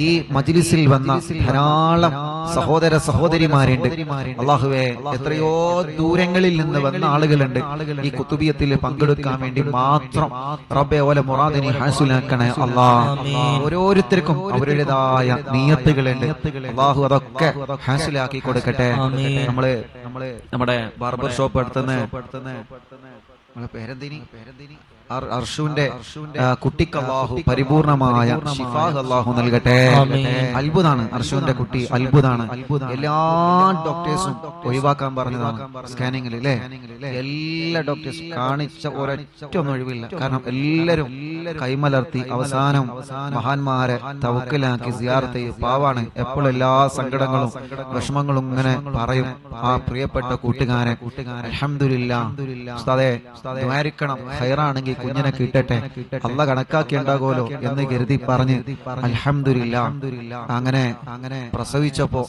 ഈ മജിലിസിൽ വന്ന ധാരാളം സഹോദര സഹോദരിമാരുണ്ട്. അള്ളാഹുവെ എത്രയോ ദൂരങ്ങളിൽ നിന്ന് വന്ന ആളുകളുണ്ട്. ഈ കുത്തുബിയത്തിൽ പങ്കെടുക്കാൻ വേണ്ടി മാത്രം റബ്ബെ ഓല മുറാദിനെ ഹാസുലാക്കണേ അള്ളാ. ഓരോരുത്തർക്കും അവരുടേതായ നീയത്തുകളുണ്ട്. അള്ളാഹു അതൊക്കെ ഹാസുലാക്കി കൊടുക്കട്ടെ. നമ്മൾ നമ്മൾ നമ്മുടെ ബാർബർ ഷോപ്പ് അടുത്തുനിന്ന് അർഷുവിന്റെ കുട്ടിക്ക് അള്ളാഹു പരിപൂർണമായ അള്ളാഹു നൽകട്ടെ. അത്ഭുതാണ് അർഷുവിന്റെ കുട്ടി അത്ഭുതാണ്. എല്ലാ ഡോക്ടേഴ്സും ഒഴിവാക്കാൻ പറഞ്ഞതാണ് സ്കാനിങ്ങിൽ അല്ലേ? എല്ലാ ഡോക്ടേഴ്സും കാണിച്ച ഒരൊറ്റ ഒന്നും ഒഴിവില്ല. കാരണം എല്ലാരും കൈമലർത്തി അവസാനം മഹാന്മാരെ തവക്കിലാക്കി സിയാർത്ത് പാവാണ്. എപ്പോഴും എല്ലാ സങ്കടങ്ങളും വിഷമങ്ങളും ഇങ്ങനെ പറയും. ആ പ്രിയപ്പെട്ട കൂട്ടുകാരെ അൽഹംദുലില്ലാ. ഉസ്താദേ ദ്വാരിക്കണം ഹൈറാണെങ്കിൽ കുഞ്ഞിനെ കിട്ടട്ടെ. അല്ല കണക്കാക്കി ഉണ്ടാകുമല്ലോ എന്ന് കരുതി പറഞ്ഞ് അലഹമില്ല അങ്ങനെ അങ്ങനെ പ്രസവിച്ചപ്പോ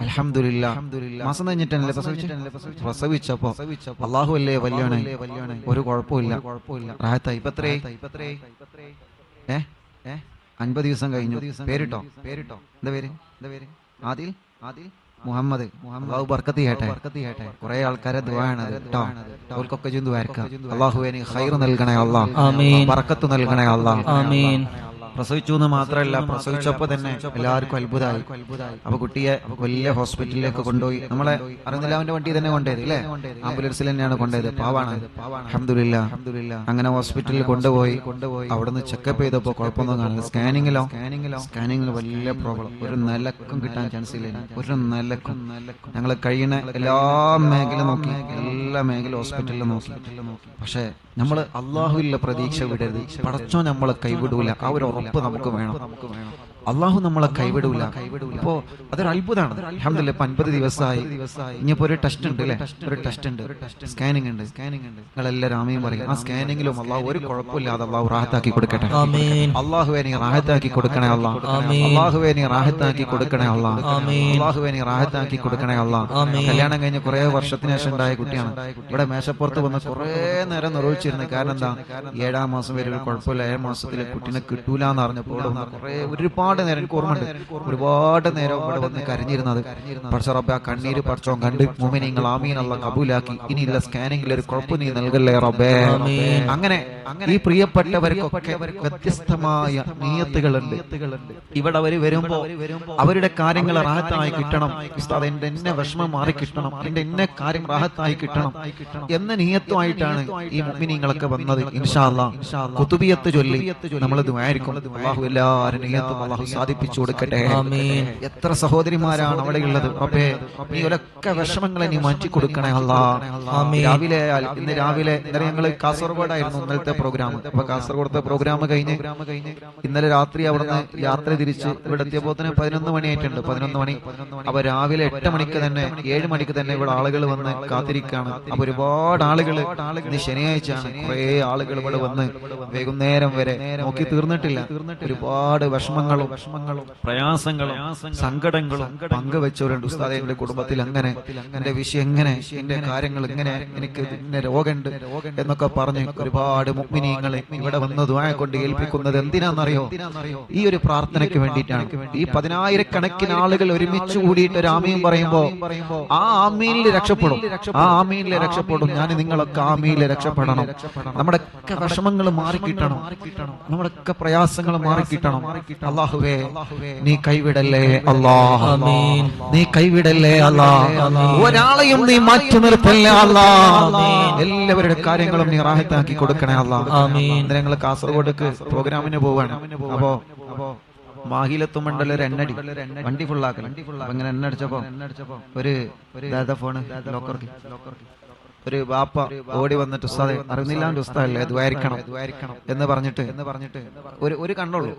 അലഹമില്ല മാസം കഴിഞ്ഞിട്ടല്ലേ പ്രസവിച്ചപ്പോ അള്ളാഹു അല്ലേ വല്യാണ് ഒരു കുഴപ്പമില്ല. കുഴപ്പമില്ല. റാഹത്തായി. ഇപ്പൊ ഏ? ഏ? അൻപത് ദിവസം കഴിഞ്ഞു. പേരിട്ടോ? പേരിട്ടോ? എന്താ പേര്? എന്താ പേര്? ആദിൽ? ആദിൽ? മുഹമ്മദ് അള്ളാഹു ബർക്കത്തി കുറെ ആൾക്കാരെ ദുവാണ് കേട്ടോ അവർക്കൊക്കെ ചിന്തു ആയിരിക്കാം അള്ളാഹു എനിക്ക് ഹൈർ നൽകണേ അള്ളാഹ്. ബർക്കത്ത് നൽകണേ അള്ളാഹ്. ആമീൻ. പ്രസവിച്ചു എന്ന് മാത്രമല്ല പ്രസവിച്ചപ്പോ തന്നെ എല്ലാവർക്കും അത്ഭുതമായി. അപ്പൊ കുട്ടിയെ വലിയ ഹോസ്പിറ്റലിലേക്ക് കൊണ്ടുപോയി. നമ്മളെ അറിഞ്ഞില്ലാവിന്റെ വണ്ടി തന്നെ കൊണ്ടുപോയത് അല്ലേ? ആംബുലൻസിൽ തന്നെയാണ് കൊണ്ടുപോയത് പാവാണ്. അഹമ്മദില്ല അങ്ങനെ ഹോസ്പിറ്റലിൽ കൊണ്ടുപോയി കൊണ്ടുപോയി. അവിടുന്ന് ചെക്കപ്പ് ചെയ്തപ്പോ കുഴപ്പമൊന്നും കാണില്ല സ്കാനിങ്ങിലോ? സ്കാനിങ്ങിലോ? സ്കാനിങ്ങിൽ വലിയ പ്രോബ്ലം ഒരു നിലക്കും കിട്ടാൻ ചാൻസ് ഇല്ല. ഒരു നിലക്കും. ഞങ്ങൾ കഴിയുന്ന എല്ലാ മേഖല നോക്കി. എല്ലാ മേഖല ഹോസ്പിറ്റലിൽ നോക്കി. പക്ഷേ നമ്മൾ അള്ളാഹുവില്ല പ്രതീക്ഷ വിടരുത്. പടച്ചോ നമ്മളെ കൈവിടൂല. ആ ഒരു ഉറപ്പ് നമുക്ക് വേണം. അള്ളാഹു നമ്മളെ കൈവിടൂല. അപ്പോ അതൊരു അത്ഭുതമാണ് അഹമ്മദില്ല ഇപ്പൊ അൻപത് ദിവസമായി ഇനിയിപ്പോ ഒരു ടെസ്റ്റ് ഉണ്ട് അല്ലെ ഒരു ടെസ്റ്റ് ഉണ്ട് സ്കാനിങ് ഉണ്ട്. സ്കാനിങ് ഉണ്ട്. നിങ്ങൾ എല്ലാവരും ആമയും പറയും. ആ സ്കാനിങ്ങിലും അള്ളാഹു ഒരു കുഴപ്പമില്ലാതെ അള്ളാഹു റാഹത്താക്കി കൊടുക്കട്ടെ. അള്ളാഹുവെ നീ റാഹത്താക്കി കൊടുക്കണേ അള്ളാഹ് അള്ളാഹുവെ നീ റാഹത്താക്കി കൊടുക്കണേ അള്ളാഹ് അള്ളാഹുവെ നീ റാഹത്താക്കി കൊടുക്കണേ അള്ളാഹ് കല്യാണം കഴിഞ്ഞ കുറെ വർഷത്തിന് ശേഷം ഉണ്ടായ കുട്ടിയാണ്. ഇവിടെ മേശപ്പുറത്ത് വന്ന് കുറെ നേരം നിർവഹിച്ചിരുന്നു കാരണം എന്താ? ഏഴാം മാസം വരെ ഒരു കുഴപ്പമില്ല. ഏഴാം മാസത്തിൽ കുട്ടീനെ കിട്ടൂല എന്ന് അറിഞ്ഞപ്പോൾ കുറെ ഒരുപാട് നേരം എനിക്ക് ഓർമ്മയുണ്ട്. ഒരുപാട് നേരം ഇവിടെ വന്ന് കരഞ്ഞിരുന്നത്. ആ കണ്ണീര് പടച്ചോൻ കണ്ട് മുമിനിങ്ങൾ ആമീൻ അല്ല കബൂലാക്കി. ഇനിയില്ല സ്കാനിങ്ങിൽ ഒരു കുഴപ്പം നീ നൽകല്ലേ റബേ അങ്ങനെ ഈ പ്രിയപ്പെട്ടവർക്കൊക്കെ വ്യത്യസ്തമായ നീയത്തുകളുണ്ട്. ഇവിടെ അവർ വരുമ്പോ അവരുടെ കാര്യങ്ങൾ റാഹത്തായി കിട്ടണം. ഉസ്താദ് എന്റെ എന്നെ വിഷമം മാറി കിട്ടണം. എന്റെ എന്നെ കാര്യം റാഹത്തായി കിട്ടണം. എന്ന നീയത്വമായിട്ടാണ് ഈ മുമിനിങ്ങളൊക്കെ വന്നത്. ഇൻഷാ കുത്തുബിയത്ത് ചൊല്ലി നമ്മൾ ഇത് അല്ലാഹു എല്ലാവരും നീയത്തും അല്ലാഹു സാധിപ്പിച്ചു കൊടുക്കട്ടെ. എത്ര സഹോദരിമാരാണ് അവിടെ ഉള്ളത് റബ്ബേ നീ ഒരൊക്കെ വിഷമങ്ങളെ നീ മാറ്റി കൊടുക്കണേ അല്ലാ രാവിലെ ഇന്ന് രാവിലെ ഇന്നലെ ഞങ്ങൾ കാസർഗോഡായിരുന്നു ഇന്നലത്തെ പ്രോഗ്രാം. അപ്പൊ കാസർഗോഡത്തെ പ്രോഗ്രാം കഴിഞ്ഞ് ഇന്നലെ രാത്രി അവിടുന്ന് യാത്ര തിരിച്ച് ഇവിടെ എത്തിയപ്പോ തന്നെ പതിനൊന്ന് മണിയായിട്ടുണ്ട്. പതിനൊന്ന് മണി. അപ്പൊ രാവിലെ എട്ട് മണിക്ക് തന്നെ ഏഴ് മണിക്ക് തന്നെ ഇവിടെ ആളുകൾ വന്ന് കാത്തിരിക്കാണ് അപ്പൊ ഒരുപാട് ആളുകൾ ഇന്ന് ശനിയാഴ്ചയാണ്. കുറെ ആളുകൾ ഇവിടെ വന്ന് വൈകുന്നേരം വരെ നോക്കി തീർന്നിട്ടില്ല. ഒരുപാട് വിഷമങ്ങളും വിഷമങ്ങളും പ്രയാസങ്ങളും സങ്കടങ്ങളും പങ്കുവെച്ചവരുണ്ട് ഉസ്താദെ എന്റെ കുടുംബത്തിൽ അങ്ങനെ എന്റെ വിഷയം എങ്ങനെ എന്റെ കാര്യങ്ങൾ എങ്ങനെ എനിക്ക് ഇന്ന രോഗമുണ്ട് എന്നൊക്കെ പറഞ്ഞ് ഒരുപാട് മുഗ്മിനീങ്ങളെ ഇവിടെ വന്ന് ദ്വായ കൊണ്ട് ഏൽപ്പിക്കുന്നത് എന്തിനാണെന്നറിയോ? ഈ ഒരു പ്രാർത്ഥനയ്ക്ക് വേണ്ടിയിട്ടാണ്. ഈ പതിനായിരക്കണക്കിന് ആളുകൾ ഒരുമിച്ച് കൂടിയിട്ട് ഒരു ആമീൻ പറയുമ്പോ ആ ആമീനിൽ രക്ഷപ്പെടും. ആ ആമീനിൽ രക്ഷപ്പെടും. ഞാൻ നിങ്ങളൊക്കെ ആമീനിൽ രക്ഷപ്പെടണം. നമ്മുടെ വിഷമങ്ങൾ മാറിക്കിട്ടണം. നമ്മുടെ പ്രയാസങ്ങൾ മാറിക്കിട്ടണം. അള്ളാഹുവേ നീ കൈവിടല്ലേ അല്ലാ നീ കൈവിടല്ലേ അല്ലാ ഒരാളെയും നീ മാറ്റി നിർത്തല്ലേ അല്ലാ എല്ലാവരുടെ കാര്യങ്ങളും നീ റാഹത്താക്കി കൊടുക്കണേ അല്ലാ ഞങ്ങൾ കാസർഗോഡേക്ക് പ്രോഗ്രാമിന് പോവാണ്. അപ്പോ അപ്പോ മാഹിലെത്തുമ്പോണ്ടല്ലോ ഒരു എണ്ണടി വണ്ടി ഫുള്ളാക്കൽ അങ്ങനെ എണ്ണ അടിച്ചപ്പോ ഒരു ഫോണ് ലോക്കർക്ക് ഒരു ബാപ്പ ഓടി വന്നിട്ട് ഉസ്താദെ അറിയുന്നില്ലാണ്ട് ഉസ്താദല്ലേ ദ്വാരിക്കണം എന്ന് പറഞ്ഞിട്ട് എന്ന് പറഞ്ഞിട്ട് ഒരു ഒരു കണ്ണുള്ളൂ.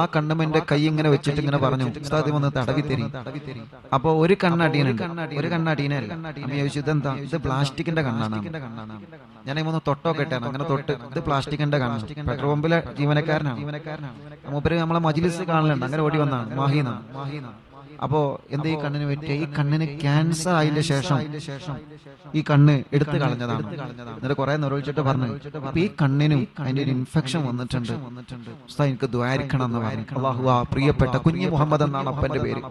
ആ കണ്ണും എന്റെ കൈ ഇങ്ങനെ വെച്ചിട്ട് ഇങ്ങനെ പറഞ്ഞു ഉസ്താദ് വന്ന് തടവി തരി. അപ്പൊ ഒരു കണ്ണടീനുണ്ട് ഒരു കണ്ണടീനല്ല അമ്മ ചോദിച്ചു ഇതെന്താ? ഇത് പ്ലാസ്റ്റിക്കിന്റെ കണ്ണാണ്. ഞാൻ ഒന്ന് തൊട്ടൊക്കെ ഇട്ടാണ് അങ്ങനെ തൊട്ട് ഇത് പ്ലാസ്റ്റിക്കിന്റെ കണ്ണാണ് പെട്രോൾ പമ്പിലെ ജീവനക്കാരനാണ്. മൂപ്പര് നമ്മളെ മജിലിസ് കാണലുണ്ട്. അങ്ങനെ ഓടി വന്നാണ്. മാഹീന അപ്പോ എന്ത് ഈ കണ്ണിന് പറ്റിയ? ഈ കണ്ണിന് ക്യാൻസർ ആയതിന്റെ ശേഷം ഈ കണ്ണ് എടുത്തു കളഞ്ഞതാണ്. എന്നിട്ട് കുറെ നിർവഹിച്ചിട്ട് പറഞ്ഞു അപ്പൊ ഈ കണ്ണിനും അതിന്റെ ഒരു ഇൻഫെക്ഷൻ വന്നിട്ടുണ്ട്. എനിക്ക് ദ്വാരിക്കണം എന്ന് പറഞ്ഞു. അള്ളാഹു ആ പ്രിയപ്പെട്ട കുഞ്ഞു മുഹമ്മദ് എന്നാണ് അപ്പന്റെ പേര്.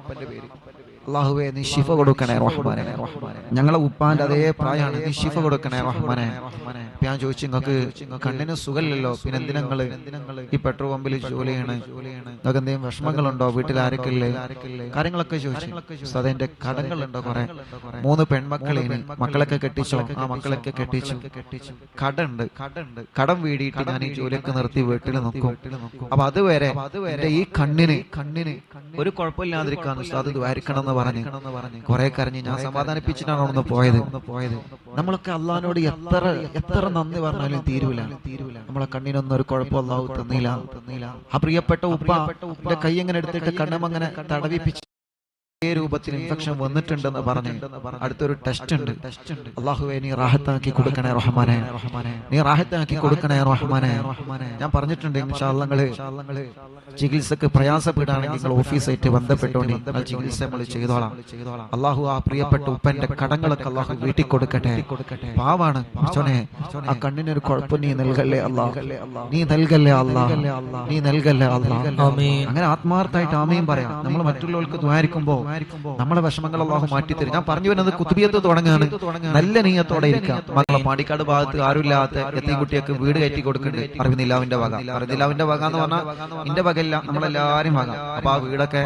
അള്ളാഹുവെ നീ ശിഫ കൊടുക്കണേ റഹ്മാനെ. ഞങ്ങളെ ഉപ്പാന്റെ അതേ പ്രായമാണ്. നീ ശിഫ കൊടുക്കണേ റഹ്മാനെ. ഞാൻ ചോദിച്ചു നിങ്ങൾക്ക് കണ്ണിന് സുഖമില്ലല്ലോ? പിന്നെ എന്തിനാ നിങ്ങൾ ഈ പെട്രോൾ പമ്പിൽ ജോലി ചെയ്യണ് നിങ്ങൾക്ക് എന്തെങ്കിലും വിഷമങ്ങളുണ്ടോ? വീട്ടിൽ ആരൊക്കെ ഇല്ലേ? കാര്യങ്ങളൊക്കെ ചോദിച്ചു. അതെന്റെ കടങ്ങളുണ്ടോ കുറെ? മൂന്ന് പെൺമക്കളെ മക്കളൊക്കെ കെട്ടിച്ചോ? ആ മക്കളൊക്കെ കെട്ടിച്ചു. കടണ്ട്. കടണ്ട്. കടം വീടിയിട്ട് ഞാൻ ഈ ജോലിയൊക്കെ നിർത്തി വീട്ടിൽ നോക്കും അപ്പൊ അതുവരെ എന്റെ ഈ കണ്ണിന് കണ്ണിന് ഒരു കുഴപ്പമില്ലാതിരിക്കാൻ ഉസ്താദ് ദ്വാരിക്കണം എന്ന് പറഞ്ഞു കുറെ കരഞ്ഞ് ഞാൻ സമാധാനിപ്പിച്ചിട്ടാണ് ഒന്ന് പോയത്. പോയത്. നമ്മളൊക്കെ അള്ളഹാനോട് എത്ര എത്ര നന്ദി പറഞ്ഞാലും തീരൂല. തീരൂല നമ്മളെ കണ്ണിനൊന്നും ഒരു കുഴപ്പം അള്ളാഹു തന്നില്ല. തന്നില്ല ആ പ്രിയപ്പെട്ട ഉപ്പ കൈ എങ്ങനെ എടുത്തിട്ട് കണ്ണമങ്ങനെ തടവിപ്പിച്ചു രൂപത്തിൽ ഇൻഫെക്ഷൻ വന്നിട്ടുണ്ടെന്ന് പറഞ്ഞു അടുത്തൊരു ടെസ്റ്റ് ഉണ്ട്. അള്ളാഹുവെ നീ റാഹത്താക്കി കൊടുക്കണേ റഹ്മാനെ. നീ റാഹത്താക്കി കൊടുക്കണേ റഹ്മാനെ. ഞാൻ പറഞ്ഞിട്ടുണ്ട് ഇൻഷാല്ലങ്ങൾ ചികിത്സക്ക് പ്രയാസപ്പെടുകയാണെങ്കിൽ നിങ്ങൾ ഓഫീസായിട്ട് ബന്ധപ്പെട്ടുകൊണ്ട് ആ ചികിത്സ നമ്മൾ ചെയ്തോളാം. അള്ളാഹു ആ പ്രിയപ്പെട്ട ഉപ്പന്റെ കടങ്ങളൊക്കെ അള്ളാഹു വീട്ടിൽ കൊടുക്കട്ടെ പാവാണ് അച്ഛനെ ആ കണ്ണിനൊരു കുഴപ്പം നീ നൽകല്ലേ അള്ളാഹ് നീ നൽകല്ലേ അള്ളാഹ് നീ നൽകല്ലേ അള്ളാഹ് അങ്ങനെ ആത്മാർത്ഥമായിട്ട് ആമയും പറയാം. നമ്മൾ മറ്റുള്ളവർക്ക് ദ്വാരിക്കുമ്പോ നമ്മളെ വിഷമങ്ങൾ അള്ളാഹു മാറ്റിത്തരും. ഞാൻ പറഞ്ഞു വരുന്നത് കുത്തുബിയത്ത് തുടങ്ങാണ്. നല്ല നീയത്തോടെ ഇരിക്കാം. മക്കളെ പാടിക്കാട് ഭാഗത്ത് ആരുമില്ലാത്ത എത്തി കുട്ടിയൊക്കെ വീട് കയറ്റി കൊടുക്കുന്നുണ്ട് അറിവിനില്ലാവിന്റെ വക. അറിവിനില്ലാവിന്റെ വക എന്ന് പറഞ്ഞാൽ എന്റെ വകയില്ല നമ്മളെല്ലാരും വക അപ്പൊ ആ വീടൊക്കെ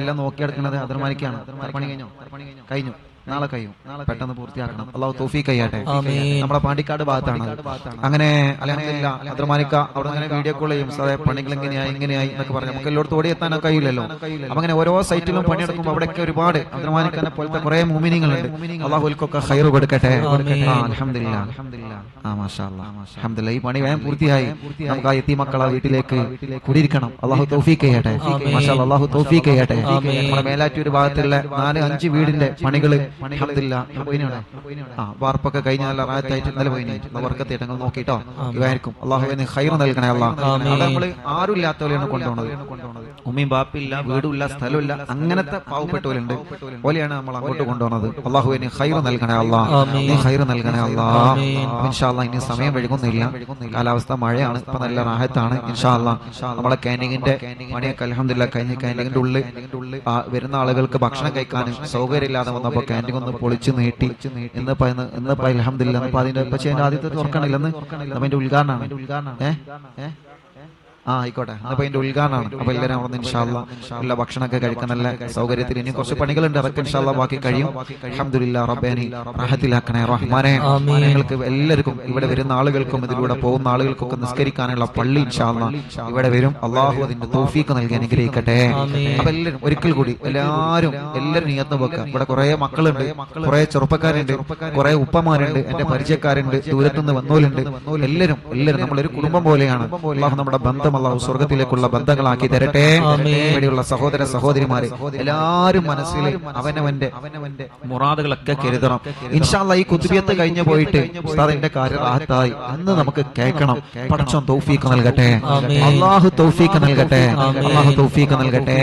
എല്ലാം നോക്കിയെടുക്കുന്നത് അതിർമാനിക്കാണ് പണി കഴിഞ്ഞോ കഴിഞ്ഞു. നാളെ കഴിയും. പെട്ടെന്ന് പൂർത്തിയാക്കണം. അള്ളാഹു തോഫി കയ്യാട്ടെ നമ്മുടെ പാണ്ടിക്കാട് ഭാഗത്താണ്. അങ്ങനെ അലഹമില്ല അദ്രമാനിക്ക അവിടെ അങ്ങനെ വീഡിയോ കോൾ ചെയ്യും. സാറേ പണികൾ എങ്ങനെയായി ഇങ്ങനെയായി എന്നൊക്കെ പറഞ്ഞു നമുക്ക് എല്ലായിടത്തും ഓടി എത്താൻ കഴിയില്ലല്ലോ. അപ്പൊ അങ്ങനെ ഓരോ സൈറ്റിലും പണിയെടുക്കുമ്പോൾ അവിടെയൊക്കെ ഒരുപാട് അദ്രമാനിക്കനെ പോലത്തെ കുറെ മൂമിനിങ്ങളുണ്ട് അള്ളാഹുൽക്കൊക്കെ ഹൈർ കൊടുക്കട്ടെ. അലഹമില്ല ഈ പണി വേഗം പൂർത്തിയായി. നമുക്ക് ആ എത്തി മക്കളെ വീട്ടിലേക്ക് കുടിയിരിക്കണം. അള്ളാഹു തോഫി കയ്യാട്ടെ അള്ളാഹു തോഫി കയ്യാട്ടെ നമ്മുടെ മേലാറ്റൂർ ഭാഗത്തുള്ള നാല് അഞ്ച് വീടിന്റെ പണികൾ ആ വാർപ്പൊക്കെ കഴിഞ്ഞ നല്ല റായത്തായിട്ട് ഇന്നലെ വർക്കത്തെ നോക്കിട്ടോ ഇതായിരിക്കും അള്ളാഹു ഹൈർ നൽകണേ അള്ളാഹ്. നമ്മൾ ആരും ഇല്ലാത്തവരെയാണ് കൊണ്ടുപോകുന്നത് ഉമ്മയും ബാപ്പില്ല വീടുമില്ല സ്ഥലമില്ല അങ്ങനത്തെ പാവപ്പെട്ടവരുണ്ട്. പോലെയാണ് നമ്മൾ അങ്ങോട്ട് കൊണ്ടുപോകുന്നത് അള്ളാഹു ഇനി ഹൈർ നൽകണേ അള്ളാഹ്. നീ ഹൈർ നൽകണേ അള്ളാഹ്. ഇൻഷാല്ല ഇനി സമയം വഴുകുന്നില്ല കാലാവസ്ഥ മഴയാണ്. ഇപ്പൊ നല്ല റാഹത്താണ് ഇൻഷാല്ല നമ്മളെ കാനിങ്ങിന്റെ പണിയൊക്കെ അലഹമില്ല കഴിഞ്ഞ കാനിങ്ങിന്റെ ഉള്ളിൽ വരുന്ന ആളുകൾക്ക് ഭക്ഷണം കഴിക്കാനും സൗകര്യമില്ലാതെ വന്നപ്പോ കാനിങ് ഒന്ന് പൊളിച്ചു നീട്ടി. ഇന്ന് ഇന്നിപ്പോ അലഹമില്ല അതിന്റെ പക്ഷേ ആദ്യത്തെ തുറക്കണില്ലെന്ന് അതിന്റെ ഉദ്ഘാടനമാണ്. ഏഹ് ഏഹ് ആ ആയിക്കോട്ടെ. അപ്പൊ അതിന്റെ ഉദ്ഘാടനമാണ്. അപ്പൊ എല്ലാവരും അവിടെ ഇൻഷാല്ല നല്ല ഭക്ഷണമൊക്കെ കഴിക്കാൻ നല്ല സൗകര്യത്തിൽ ഇനി കുറച്ച് പണികളുണ്ട്. അതൊക്കെ ഇൻഷാല്ല ബാക്കി കഴിയും. അൽഹംദുലില്ലാ റബ്ബാനി റാഹത്തിലാക്കണേ റഹ്മാനെ. ഞങ്ങൾക്ക് എല്ലാവർക്കും ഇവിടെ വരുന്ന ആളുകൾക്കും ഇതിലൂടെ പോകുന്ന ആളുകൾക്കൊക്കെ നിസ്കരിക്കാനുള്ള പള്ളി ഇൻഷാല്ല ഇവിടെ വരും. അള്ളാഹു അതിന്റെ തോഫീക്ക് നൽകി അനുഗ്രഹിക്കട്ടെ. അപ്പൊ എല്ലാവരും ഒരിക്കൽ കൂടി എല്ലാവരും എല്ലാവരും നീയത്ത് വെക്കുക. ഇവിടെ കുറെ മക്കളുണ്ട്. കുറെ ചെറുപ്പക്കാരുണ്ട്. കുറെ ഉപ്പമാരുണ്ട്. എന്റെ പരിചയക്കാരുണ്ട്. ദൂരത്തുനിന്ന് വന്നോലുണ്ട്. എല്ലാവരും എല്ലാവരും നമ്മളൊരു കുടുംബം പോലെയാണ്. അള്ളാഹു നമ്മുടെ ബന്ധം അള്ളാഹു സ്വർഗത്തിലേക്കുള്ള ബന്ധങ്ങളാക്കി തരട്ടെ. ഇവിടെയുള്ള സഹോദര സഹോദരിമാരെ എല്ലാരും മനസ്സിൽ അവനവന്റെ അവനവന്റെ മുറാദുകളൊക്കെ കരുതണം. ഇൻഷാല്ല ഈ കുത്തുബിയത്ത് കഴിഞ്ഞു പോയിട്ട് ഉസ്താദിന്റെ കാര്യം റാഹത്തായി അന്ന് നമുക്ക് കേൾക്കണം. പടച്ചോൻ തൗഫീഖ് നൽകട്ടെ. അള്ളാഹു തൗഫീഖ് നൽകട്ടെ. അള്ളാഹു തൗഫീഖ് നൽകട്ടെ.